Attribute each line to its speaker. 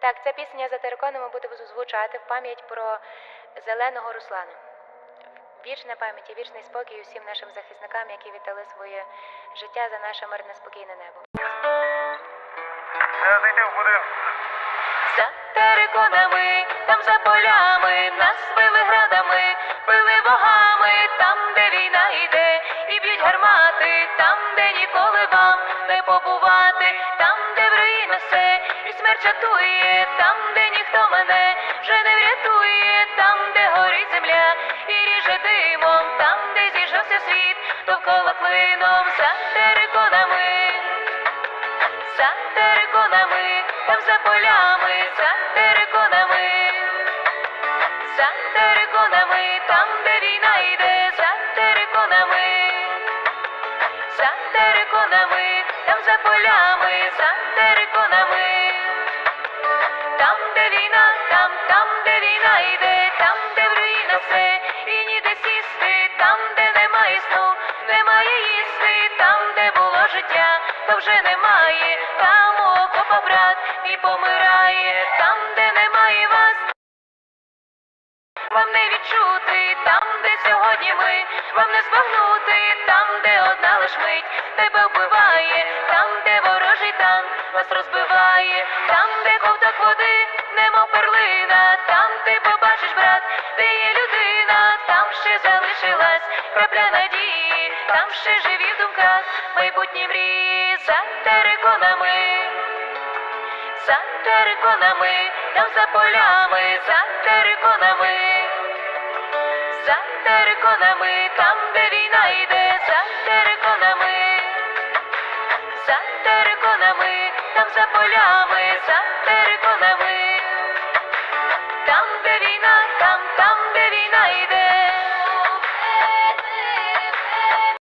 Speaker 1: Так, ця пісня за териконами буде звучати в пам'ять про зеленого Руслана. Вічна пам'ять і вічний спокій усім нашим захисникам, які віддали своє життя за наше мирне спокійне небо.
Speaker 2: Зайти в будинок.
Speaker 1: За териконами, там за полями, нас били градами, били богами, там, де війна йде, і б'ють гармати, там, де ніколи вам не побувати, несе, чатує, там, де ніхто мене вже не врятує, там, де горить земля, і ріже димом, там, де зійшовся світ, довкола клином за териконами за териконами, там за полями, за териконами, за териконами, там, де війна йде, за териконами, за териконами, там за полями, за териконами, війна, там, там, де війна йде, там, де в руїнах все, і ніде сісти, там, де немає сну, немає їсти, там, де було життя, то вже немає, там окопа брат і помирає, там, де немає вас. Вам не відчути. Там, де сьогодні ми, вам не збагнути. Там, де одна лиш мить тебе вбиває, там, де ворожий танк вас розбиває, там, де ковток води, немов перлина, там ти побачиш, брат, де є людина, там ще залишилась крапля надії, там ще живі в думках майбутні мрії. За териконами за териконами, там за полями, за териконами, за териконами, там, де війна териконами, там за полями, за териконами,